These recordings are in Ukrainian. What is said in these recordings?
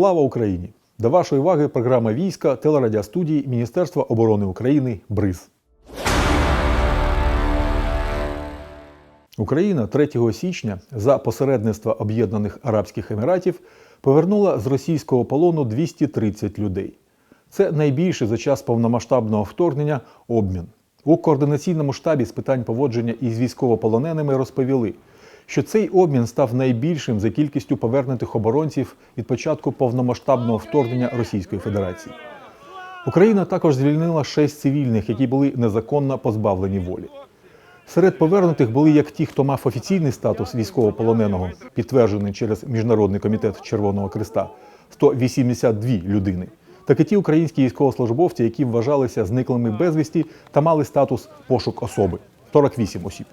Слава Україні! До вашої уваги програма війська телерадіостудії Міністерства оборони України БРИЗ. Україна 3 січня за посередництва Об'єднаних Арабських Еміратів повернула з російського полону 230 людей. Це найбільший за час повномасштабного вторгнення обмін. У координаційному штабі з питань поводження із військовополоненими розповіли, що цей обмін став найбільшим за кількістю повернутих оборонців від початку повномасштабного вторгнення Російської Федерації. Україна також звільнила шесть цивільних, які були незаконно позбавлені волі. Серед повернутих були як ті, хто мав офіційний статус військовополоненого, підтверджений через Міжнародний комітет Червоного Креста 182 людини, так і ті українські військовослужбовці, які вважалися зниклими безвісті та мали статус пошук особи 48 осіб.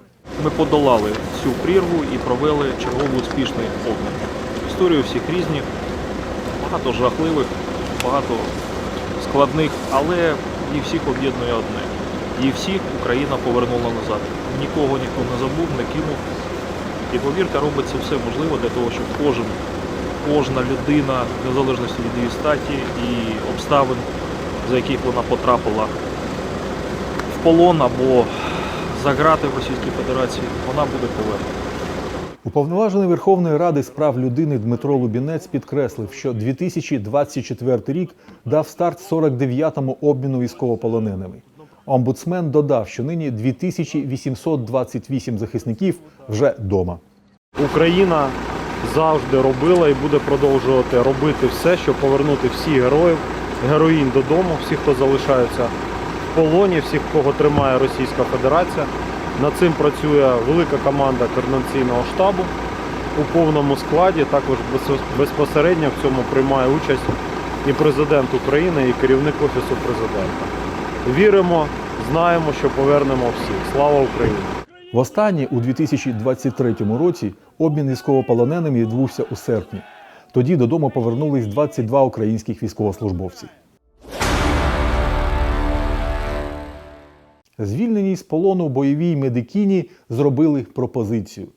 Ми подолали всю прірву і провели черговий успішний обмін. Історії всіх різні, багато жахливих, багато складних, але їх всіх об'єднує одне. Їх всіх Україна повернула назад. Нікого ніхто не забув, не кинув. І повірте, робиться все можливе для того, щоб кожен, кожна людина, в незалежності від її статі і обставин, за яких вона потрапила в полон або за грати в Російській Федерації, вона буде повернена. Уповноважений Верховної Ради з прав людини Дмитро Лубінець підкреслив, що 2024 рік дав старт 49-му обміну військовополоненими. Омбудсмен додав, що нині 2828 захисників вже вдома. Україна завжди робила і буде продовжувати робити все, щоб повернути всіх героїв, героїнь додому, всіх, хто залишаються в полоні, всіх, кого тримає Російська Федерація. Над цим працює велика команда координаційного штабу у повному складі. Також безпосередньо в цьому приймає участь і президент України, і керівник Офісу президента. Віримо, знаємо, що повернемо всіх. Слава Україні! Востаннє у 2023 році обмін військовополоненими відбувся у серпні. Тоді додому повернулись 22 українських військовослужбовці. Звільнені з полону бойовій медикіні зробили пропозицію.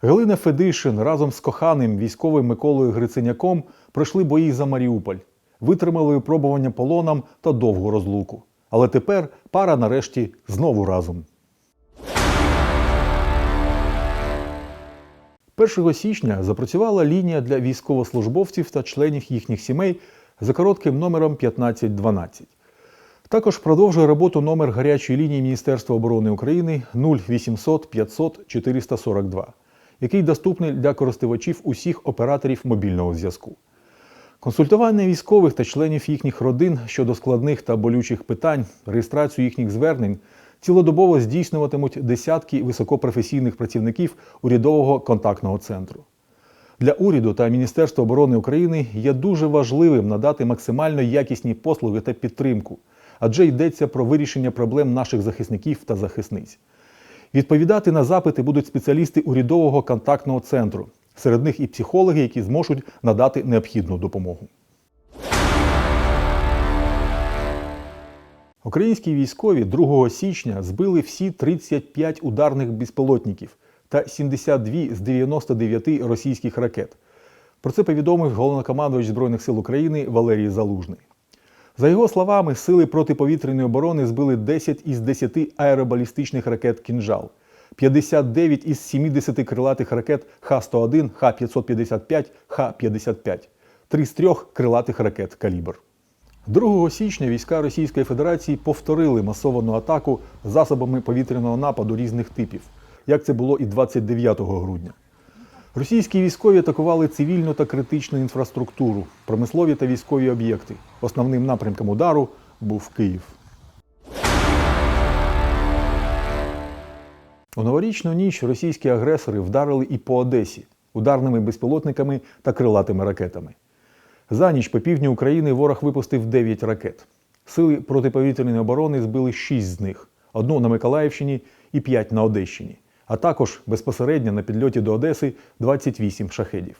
Галина Федишин разом з коханим військовим Миколою Гриценяком пройшли бої за Маріуполь, витримали випробування полоном та довгу розлуку. Але тепер пара нарешті знову разом. 1 січня запрацювала лінія для військовослужбовців та членів їхніх сімей за коротким номером 1512. Також продовжує роботу номер гарячої лінії Міністерства оборони України 0800 500 442, який доступний для користувачів усіх операторів мобільного зв'язку. Консультування військових та членів їхніх родин щодо складних та болючих питань, реєстрацію їхніх звернень цілодобово здійснюватимуть десятки високопрофесійних працівників урядового контактного центру. Для уряду та Міністерства оборони України є дуже важливим надати максимально якісні послуги та підтримку, адже йдеться про вирішення проблем наших захисників та захисниць. Відповідати на запити будуть спеціалісти урядового контактного центру. Серед них і психологи, які зможуть надати необхідну допомогу. Українські військові 2 січня збили всі 35 ударних безпілотників та 72 з 99 російських ракет. Про це повідомив головнокомандувач Збройних сил України Валерій Залужний. За його словами, сили протиповітряної оборони збили 10 із 10 аеробалістичних ракет «Кінжал», 59 із 70 крилатих ракет Х-101, Х-555, Х-55, 3 з 3 крилатих ракет «Калібр». 2 січня війська Російської Федерації повторили масовану атаку засобами повітряного нападу різних типів, як це було і 29 грудня. Російські військові атакували цивільну та критичну інфраструктуру, промислові та військові об'єкти. Основним напрямком удару був Київ. У новорічну ніч російські агресори вдарили і по Одесі ударними безпілотниками та крилатими ракетами. За ніч по півдню України ворог випустив 9 ракет. Сили протиповітряної оборони збили 6 з них: одну на Миколаївщині і 5 на Одещині, а також безпосередньо на підльоті до Одеси 28 шахедів.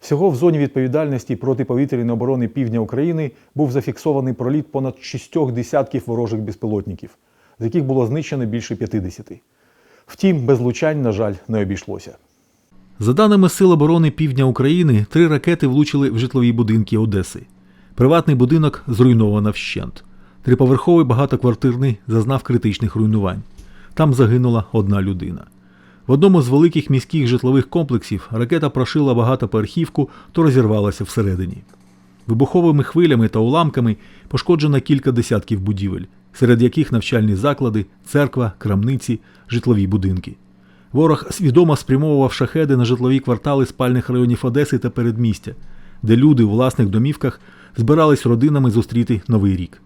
Всього в зоні відповідальності протиповітряної оборони півдня України був зафіксований проліт понад шістьох десятків ворожих безпілотників, з яких було знищено більше 50. Втім, без влучань, на жаль, не обійшлося. За даними Сил оборони Півдня України, три ракети влучили в житлові будинки Одеси. Приватний будинок зруйновано вщент. Триповерховий багатоквартирний зазнав критичних руйнувань. Там загинула одна людина. В одному з великих міських житлових комплексів ракета прошила багатоповерхівку, то розірвалася всередині. Вибуховими хвилями та уламками пошкоджено кілька десятків будівель, серед яких навчальні заклади, церква, крамниці, житлові будинки. Ворог свідомо спрямовував шахеди на житлові квартали спальних районів Одеси та передмістя, де люди у власних домівках збирались родинами зустріти новий рік.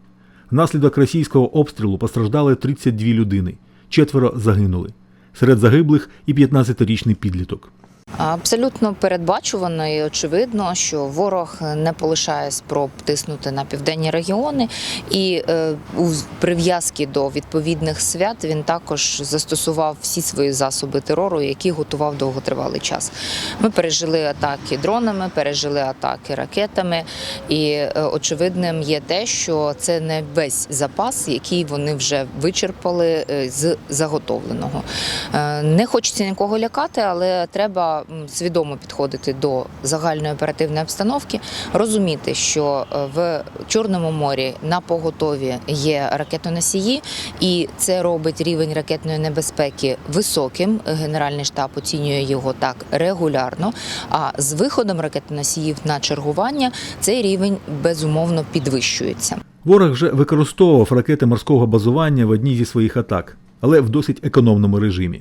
Внаслідок російського обстрілу постраждали 32 людини, четверо загинули. Серед загиблих і 15-річний підліток. Абсолютно передбачувано і очевидно, що ворог не полишає спроб тиснути на південні регіони, і е, у прив'язки до відповідних свят він також застосував всі свої засоби терору, які готував довготривалий час. Ми пережили атаки дронами, пережили атаки ракетами, і е, очевидним є те, що це не весь запас, який вони вже вичерпали е, з заготовленого. Не хочеться нікого лякати, але треба свідомо підходити до загальної оперативної обстановки, розуміти, що е, в Чорному морі на поготові є ракетоносії, і це робить рівень ракетної небезпеки високим. Генеральний штаб оцінює його так регулярно. А з виходом ракетоносіїв на чергування цей рівень безумовно підвищується. Ворог вже використовував ракети морського базування в одній зі своїх атак, але в досить економному режимі.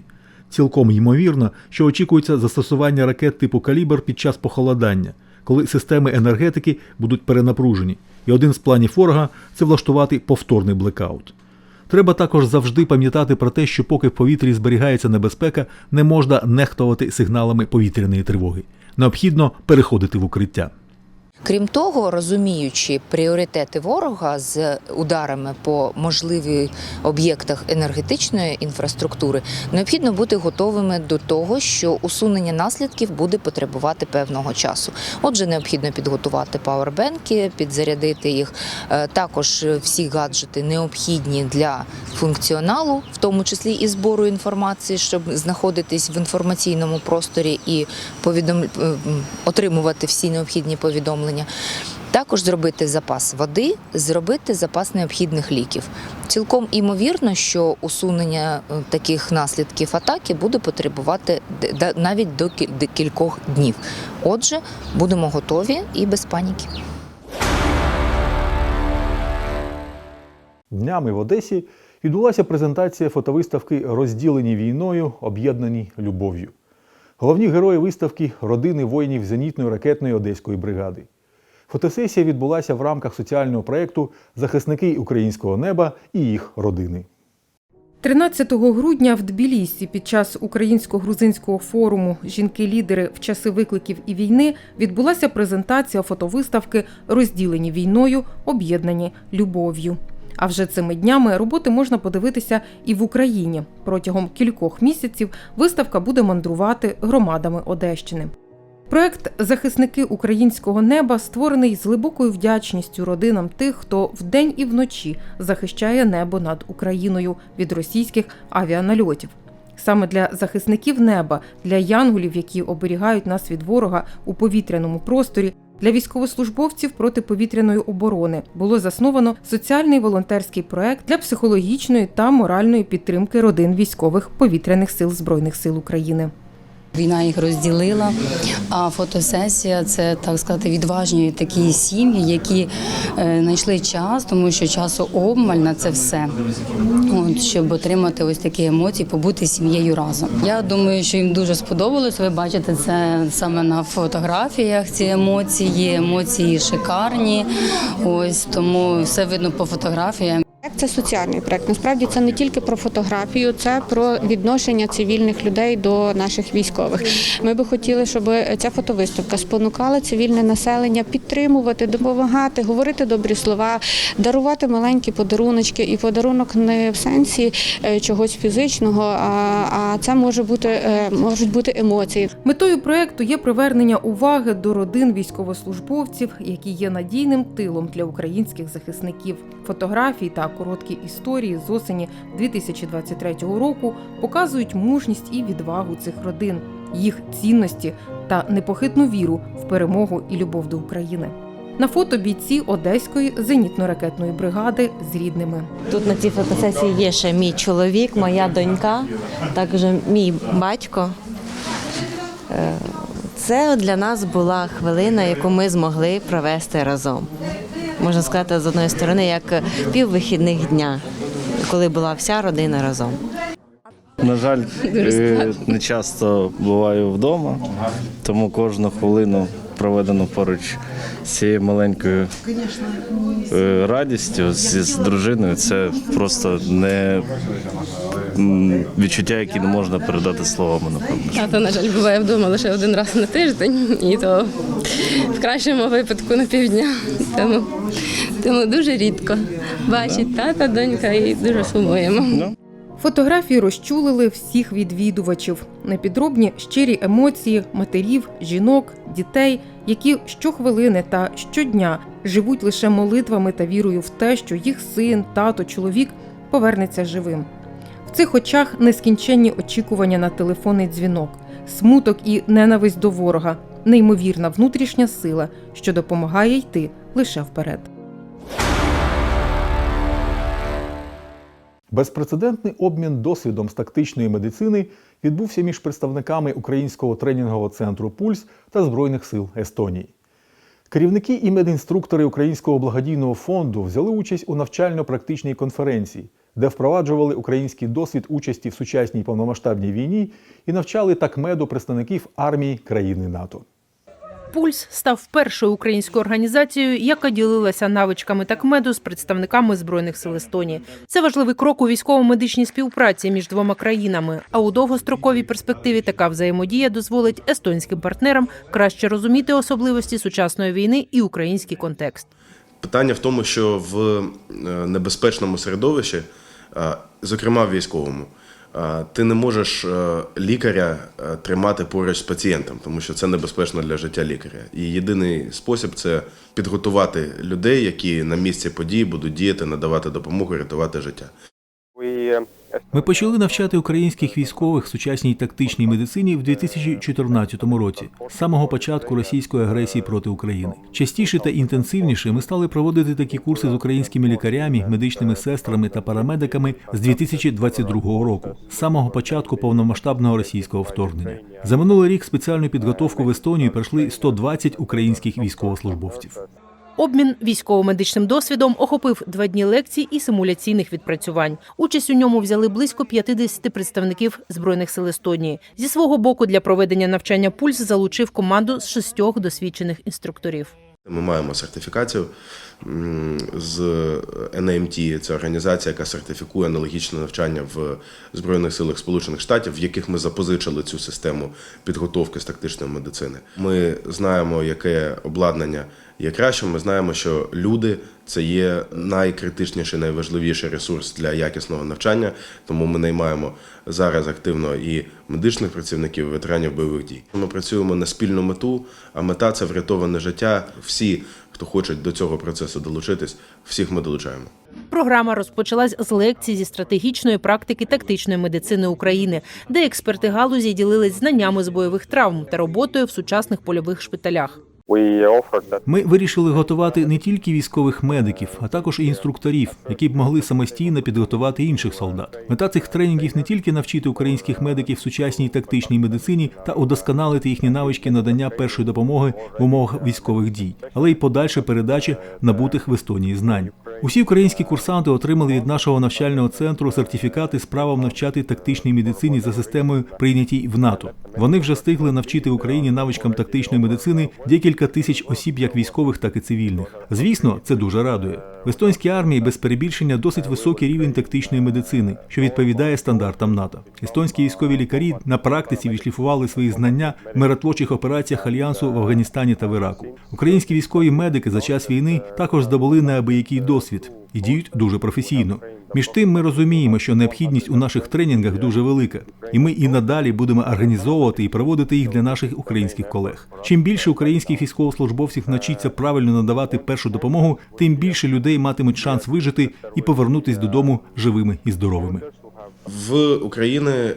Цілком ймовірно, що очікується застосування ракет типу калібр під час похолодання, коли системи енергетики будуть перенапружені, і один з планів ворога це влаштувати повторний блекаут. Треба також завжди пам'ятати про те, що поки в повітрі зберігається небезпека, не можна нехтувати сигналами повітряної тривоги. Необхідно переходити в укриття. Крім того, розуміючи пріоритети ворога з ударами по можливих об'єктах енергетичної інфраструктури, необхідно бути готовими до того, що усунення наслідків буде потребувати певного часу. Отже, необхідно підготувати пауербенки, підзарядити їх. Е, Також всі гаджети необхідні для функціоналу, в тому числі і збору інформації, щоб знаходитись в інформаційному просторі і повідом... е, отримувати всі необхідні повідомлення. Також зробити запас води, зробити запас необхідних ліків. Цілком імовірно, що усунення е, таких наслідків атаки буде потребувати навіть до кількох днів. Отже, будемо готові і без паніки. Днями в Одесі відбулася презентація фотовиставки Розділені війною, об'єднані любов'ю. Головні герої виставки родини воїнів зенітної ракетної одеської бригади. Фотосесія відбулася в рамках соціального проєкту Захисники українського неба і їх родини. 13 грудня в Тбілісі під час українсько-грузинського форуму Жінки-лідери в часи викликів і війни відбулася презентація фотовиставки Розділені війною, об'єднані любов'ю. А вже цими днями роботи можна подивитися і в Україні. Протягом кількох місяців виставка буде мандрувати громадами Одещини. Проект Захисники українського неба створений з глибокою вдячністю родинам тих, хто вдень і вночі захищає небо над Україною від російських авіанальотів. Саме для захисників неба, для янголів, які оберігають нас від ворога у повітряному просторі, для військовослужбовців протиповітряної оборони було засновано соціальний волонтерський проект для психологічної та моральної підтримки родин військових повітряних сил збройних сил України. Війна їх розділила, а фотосесія це так сказати відважні такі сім'ї, які е, знайшли час, тому що часу обмаль на це все. От щоб отримати ось такі емоції, побути сім'єю разом. Я думаю, що їм дуже сподобалось. Ви бачите це саме на фотографіях. Ці емоції, емоції шикарні. Ось тому все видно по фотографіям. Це соціальний проект. Насправді це не тільки про фотографію, це про відношення цивільних людей до наших військових. Ми би хотіли, щоб ця фотовиставка спонукала цивільне населення підтримувати, допомагати, говорити добрі слова, дарувати маленькі подаруночки. І подарунок не в сенсі е, чогось фізичного, а, це може бути е, можуть бути емоції. Метою проекту є привернення уваги до родин військовослужбовців, які є надійним тилом для українських захисників. Фотографії та короткі історії з осені 2023 року показують мужність і відвагу цих родин. їх цінності та непохитну віру в перемогу і любов до України. На фото бійці Одеської зенітно-ракетної бригади з рідними. Тут на цій фотосесії є ще мій чоловік, моя донька, також мій батько. Е, Це для нас була хвилина, яку ми змогли провести разом. Можна сказати, з одної сторони, як піввихідних дня, коли була вся родина разом. На жаль, е, не часто буваю вдома, тому кожну хвилину проведену поруч з цією маленькою е, радістю з, з дружиною. Це просто не відчуття, які не можна передати словами, напевно. Тато, на жаль, буває вдома лише один раз на тиждень, і то в кращому випадку на півдня. Тому, тому дуже рідко бачить тата, донька і дуже сумуємо. Фотографії розчулили всіх відвідувачів. Непідробні щирі емоції матерів, жінок, дітей, які щохвилини та щодня живуть лише молитвами та вірою в те, що їх син, тато, чоловік повернеться живим. В цих очах нескінченні очікування на телефонний дзвінок, смуток і ненависть до ворога, неймовірна внутрішня сила, що допомагає йти лише вперед. Безпрецедентний обмін досвідом з тактичної медицини відбувся між представниками Українського тренінгового центру Пульс та Збройних сил Естонії. Керівники і медінструктори Українського благодійного фонду взяли участь у навчально-практичній конференції, де впроваджували український досвід участі в сучасній повномасштабній війні і навчали такмеду представників армії країни НАТО. Пульс став першою українською організацією, яка ділилася навичками такмеду з представниками збройних сил Естонії. Це важливий крок у військово-медичній співпраці між двома країнами. А у довгостроковій перспективі така взаємодія дозволить естонським партнерам краще розуміти особливості сучасної війни і український контекст. Питання в тому, що в е, небезпечному середовищі, е, зокрема в військовому, ти не можеш е, лікаря е, тримати поруч з пацієнтом, тому що це небезпечно для життя лікаря. І єдиний спосіб це підготувати людей, які на місці події будуть діяти, надавати допомогу, рятувати життя. Ми почали навчати українських військових сучасній тактичній медицині в 2014 році, з самого початку російської агресії проти України. Частіше та інтенсивніше ми стали проводити такі курси з українськими лікарями, медичними сестрами та парамедиками з 2022 року, з самого початку повномасштабного російського вторгнення. За минулий рік спеціальну підготовку в Естонію пройшли 120 українських військовослужбовців. Обмін військово-медичним досвідом охопив два дні лекцій і симуляційних відпрацювань. Участь у ньому взяли близько 50 представників збройних сил Естонії. Зі свого боку для проведення навчання пульс залучив команду з шістьох досвідчених інструкторів. Ми маємо сертифікацію з NAMT, це організація, яка сертифікує аналогічне навчання в Збройних силах Сполучених Штатів, в яких ми запозичили цю систему підготовки з тактичної медицини. Ми знаємо, яке обладнання є кращим. Ми знаємо, що люди це є найкритичніший, найважливіший ресурс для якісного навчання. Тому ми наймаємо зараз активно і медичних працівників, і ветеранів бойових дій. Ми працюємо на спільну мету, а мета це врятоване життя. Всі, хто хочуть до цього процесу долучитись, всіх ми долучаємо. Програма розпочалась з лекцій зі стратегічної практики тактичної медицини України, де експерти галузі ділились знаннями з бойових травм та роботою в сучасних польових шпиталях. Ми вирішили готувати не тільки військових медиків, а також і інструкторів, які б могли самостійно підготувати інших солдат. Мета цих тренінгів не тільки навчити українських медиків сучасній тактичній медицині та удосконалити їхні навички надання першої допомоги в умовах військових дій, але й подальша передача набутих в Естонії знань. Усі українські курсанти отримали від нашого навчального центру сертифікати з правом навчати тактичній медицині за системою прийнятій в НАТО. Вони вже встигли навчити Україні навичкам тактичної медицини декілька тисяч осіб, як військових, так і цивільних. Звісно, це дуже радує. В естонській армії без перебільшення досить високий рівень тактичної медицини, що відповідає стандартам НАТО. Естонські військові лікарі на практиці відшліфували свої знання в миротворчих операціях альянсу в Афганістані та в Іраку. Українські військові медики за час війни також здобули неабиякий досвід і діють дуже професійно. Між тим, ми розуміємо, що необхідність у наших тренінгах дуже велика, і ми і надалі будемо організовувати і проводити їх для наших українських колег. Чим більше українських військовослужбовців навчиться правильно надавати першу допомогу, тим більше людей матимуть шанс вижити і повернутись додому живими і здоровими. В Україні е,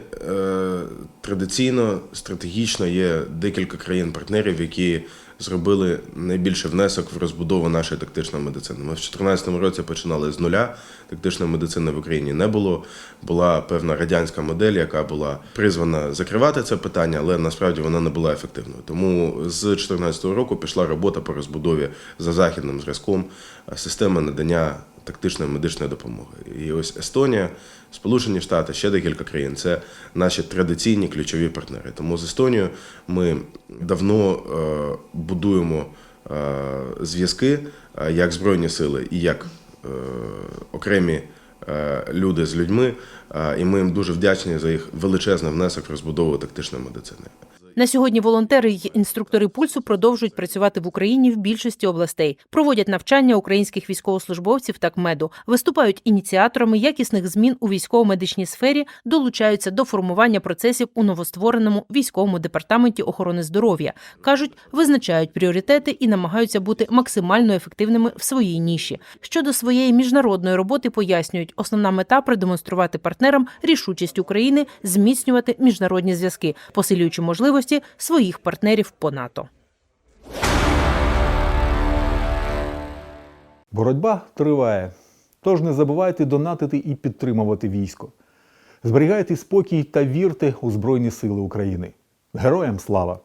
Традиційно, стратегічно є декілька країн-партнерів, які зробили найбільший внесок в розбудову нашої тактичної медицини. Ми в 2014 році починали з нуля. Тактичної медицини в Україні не було. Була певна радянська модель, яка була призвана закривати це питання, але насправді вона не була ефективною. Тому з 2014 року пішла робота по розбудові за західним зразком системи надання тактичної медичної допомоги. І ось Естонія, Сполучені Штати, ще декілька країн це наші традиційні ключові партнери. Тому з Естонією ми давно е, будуємо е, зв'язки е, як Збройні сили і як окремі люди з людьми. І ми їм дуже вдячні за їх величезний внесок в розбудову тактичної медицини. На сьогодні волонтери й інструктори пульсу продовжують працювати в Україні в більшості областей, проводять навчання українських військовослужбовців та КМЕДу, виступають ініціаторами якісних змін у військово-медичній сфері, долучаються до формування процесів у новоствореному військовому департаменті охорони здоров'я. кажуть, визначають пріоритети і намагаються бути максимально ефективними в своїй ніші. Щодо своєї міжнародної роботи пояснюють, основна мета продемонструвати партнерам рішучість України зміцнювати міжнародні зв'язки, посилюючи можливості своїх партнерів по НАТО. Боротьба триває. Тож не забувайте донатити і підтримувати військо. Зберігайте спокій та вірте у Збройні Сили України. Героям слава!